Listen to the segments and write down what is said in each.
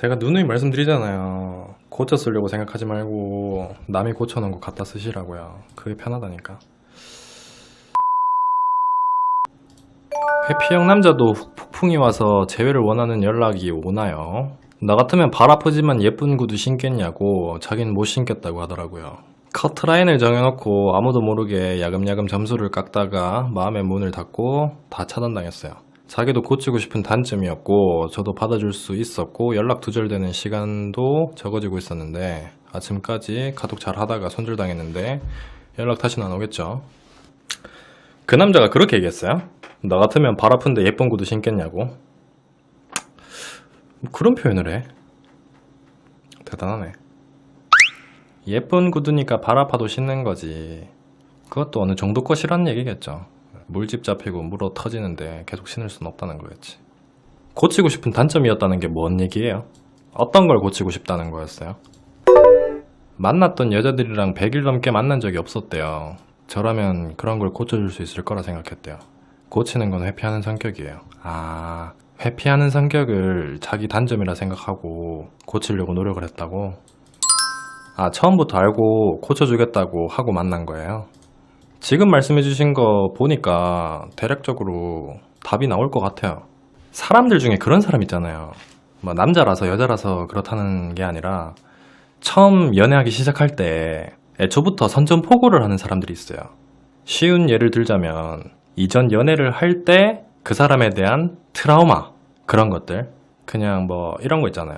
제가 누누이 말씀드리잖아요. 고쳐 쓰려고 생각하지 말고 남이 고쳐놓은 거 갖다 쓰시라고요. 그게 편하다니까. 회피형 남자도 훅- 폭풍이 와서 재회를 원하는 연락이 오나요? 나 같으면 발 아프지만 예쁜 구두 신겠냐고 자기는 못 신겠다고 하더라고요. 커트라인을 정해놓고 아무도 모르게 야금야금 점수를 깎다가 마음의 문을 닫고 다 차단당했어요. 자기도 고치고 싶은 단점이었고 저도 받아줄 수 있었고 연락 두절되는 시간도 적어지고 있었는데 아침까지 카톡 잘 하다가 손절당했는데 연락 다시는 안 오겠죠. 그 남자가 그렇게 얘기했어요. 나 같으면 발 아픈데 예쁜 구두 신겠냐고. 뭐 그런 표현을 해. 대단하네. 예쁜 구두니까 발 아파도 신는 거지. 그것도 어느 정도 것이라는 얘기겠죠. 물집 잡히고 물어 터지는데 계속 신을 수는 없다는 거겠지. 고치고 싶은 단점이었다는 게 뭔 얘기예요? 어떤 걸 고치고 싶다는 거였어요? 만났던 여자들이랑 100일 넘게 만난 적이 없었대요. 저라면 그런 걸 고쳐줄 수 있을 거라 생각했대요. 고치는 건 회피하는 성격이에요. 아, 회피하는 성격을 자기 단점이라 생각하고 고치려고 노력을 했다고? 아, 처음부터 알고 고쳐주겠다고 하고 만난 거예요? 지금 말씀해 주신 거 보니까 대략적으로 답이 나올 것 같아요. 사람들 중에 그런 사람 있잖아요. 뭐 남자라서 여자라서 그렇다는 게 아니라 처음 연애하기 시작할 때 애초부터 선전포고를 하는 사람들이 있어요. 쉬운 예를 들자면 이전 연애를 할 때 그 사람에 대한 트라우마 그런 것들 그냥 뭐 이런 거 있잖아요.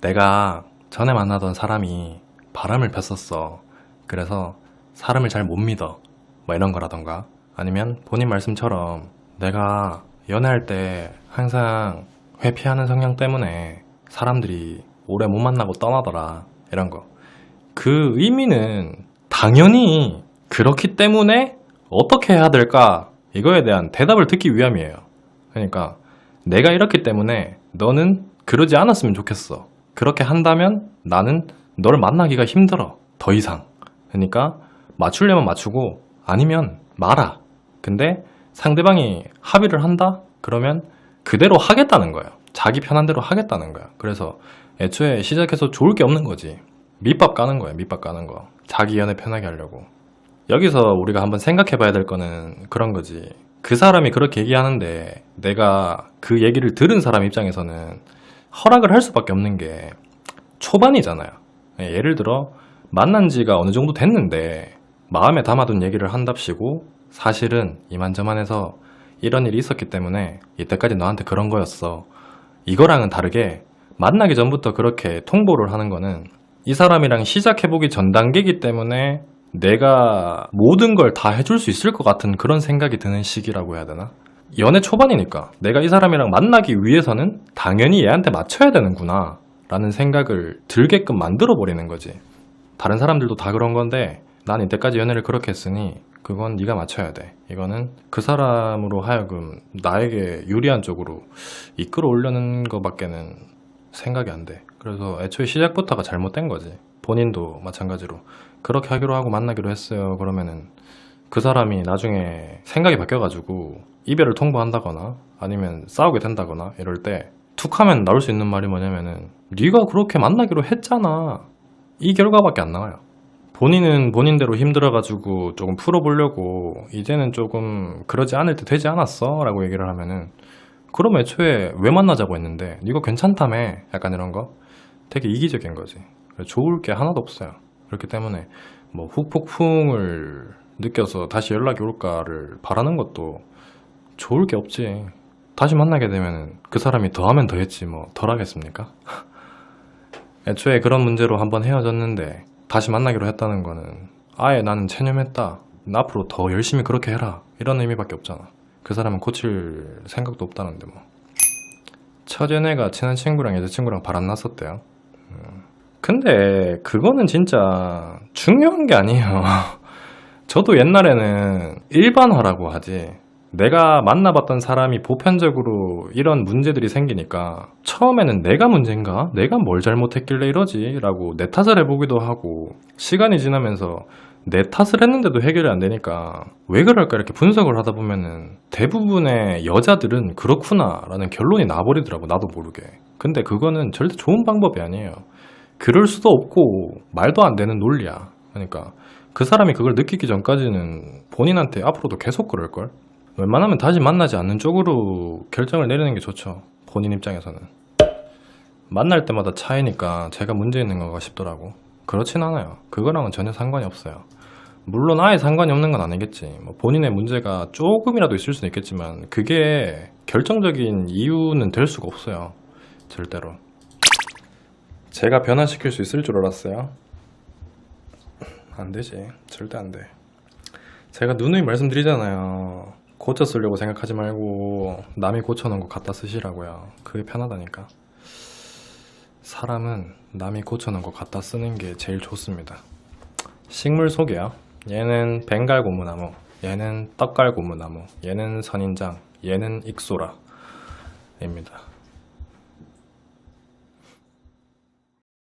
내가 전에 만나던 사람이 바람을 폈었어. 그래서 사람을 잘 못 믿어. 뭐 이런 거라던가 아니면 본인 말씀처럼 내가 연애할 때 항상 회피하는 성향 때문에 사람들이 오래 못 만나고 떠나더라 이런 거. 그 의미는 당연히 그렇기 때문에 어떻게 해야 될까 이거에 대한 대답을 듣기 위함이에요. 그러니까 내가 이렇기 때문에 너는 그러지 않았으면 좋겠어. 그렇게 한다면 나는 너를 만나기가 힘들어 더 이상. 그러니까 맞추려면 맞추고 아니면 말아. 근데 상대방이 합의를 한다? 그러면 그대로 하겠다는 거예요. 자기 편한 대로 하겠다는 거야. 그래서 애초에 시작해서 좋을 게 없는 거지. 밑밥 까는 거예요. 밑밥 까는 거. 자기 연애 편하게 하려고. 여기서 우리가 한번 생각해 봐야 될 거는 그런 거지. 그 사람이 그렇게 얘기하는데 내가 그 얘기를 들은 사람 입장에서는 허락을 할 수밖에 없는 게 초반이잖아요. 예, 예를 들어 만난 지가 어느 정도 됐는데 마음에 담아둔 얘기를 한답시고 사실은 이만저만해서 이런 일이 있었기 때문에 이때까지 너한테 그런 거였어. 이거랑은 다르게 만나기 전부터 그렇게 통보를 하는 거는 이 사람이랑 시작해보기 전 단계이기 때문에 내가 모든 걸 다 해줄 수 있을 것 같은 그런 생각이 드는 시기라고 해야 되나? 연애 초반이니까 내가 이 사람이랑 만나기 위해서는 당연히 얘한테 맞춰야 되는구나 라는 생각을 들게끔 만들어 버리는 거지. 다른 사람들도 다 그런 건데 난 이때까지 연애를 그렇게 했으니 그건 네가 맞춰야 돼. 이거는 그 사람으로 하여금 나에게 유리한 쪽으로 이끌어 올려는 것밖에는 생각이 안 돼. 그래서 애초에 시작부터가 잘못된 거지. 본인도 마찬가지로 그렇게 하기로 하고 만나기로 했어요. 그러면은 그 사람이 나중에 생각이 바뀌어가지고 이별을 통보한다거나 아니면 싸우게 된다거나 이럴 때 툭하면 나올 수 있는 말이 뭐냐면은 네가 그렇게 만나기로 했잖아. 이 결과밖에 안 나와요. 본인은 본인대로 힘들어가지고 조금 풀어보려고 이제는 조금 그러지 않을 때 되지 않았어? 라고 얘기를 하면은 그럼 애초에 왜 만나자고 했는데 네가 괜찮다며? 약간 이런 거? 되게 이기적인 거지. 좋을 게 하나도 없어요. 그렇기 때문에 뭐 후폭풍을 느껴서 다시 연락이 올까를 바라는 것도 좋을 게 없지. 다시 만나게 되면은 그 사람이 더 하면 더 했지 뭐. 덜 하겠습니까? 애초에 그런 문제로 한번 헤어졌는데 다시 만나기로 했다는 거는 아예 나는 체념했다. 나 앞으로 더 열심히 그렇게 해라. 이런 의미밖에 없잖아. 그 사람은 고칠 생각도 없다는데 뭐. 첫 연애가 친한 친구랑 여자친구랑 바람 났었대요. 음. 근데 그거는 진짜 중요한 게 아니에요. 저도 옛날에는 일반화라고 하지. 내가 만나봤던 사람이 보편적으로 이런 문제들이 생기니까 처음에는 내가 문제인가? 내가 뭘 잘못했길래 이러지? 라고 내 탓을 해보기도 하고 시간이 지나면서 내 탓을 했는데도 해결이 안 되니까 왜 그럴까 이렇게 분석을 하다 보면은 대부분의 여자들은 그렇구나 라는 결론이 나버리더라고 나도 모르게 근데 그거는 절대 좋은 방법이 아니에요 그럴 수도 없고 말도 안 되는 논리야 그러니까 그 사람이 그걸 느끼기 전까지는 본인한테 앞으로도 계속 그럴걸 웬만하면 다시 만나지 않는 쪽으로 결정을 내리는 게 좋죠 본인 입장에서는 만날 때마다 차이니까 제가 문제 있는 건가 싶더라고 그렇진 않아요 그거랑은 전혀 상관이 없어요 물론 아예 상관이 없는 건 아니겠지. 뭐 본인의 문제가 조금이라도 있을 수는 있겠지만 그게 결정적인 이유는 될 수가 없어요. 절대로. 제가 변화시킬 수 있을 줄 알았어요. 안 되지. 절대 안 돼. 제가 누누이 말씀드리잖아요. 고쳐 쓰려고 생각하지 말고 남이 고쳐놓은 거 갖다 쓰시라고요. 그게 편하다니까. 사람은 남이 고쳐놓은 거 갖다 쓰는 게 제일 좋습니다. 식물 소개요. 얘는 벵갈 고무나무, 얘는 떡갈 고무나무, 얘는 선인장, 얘는 익소라 입니다.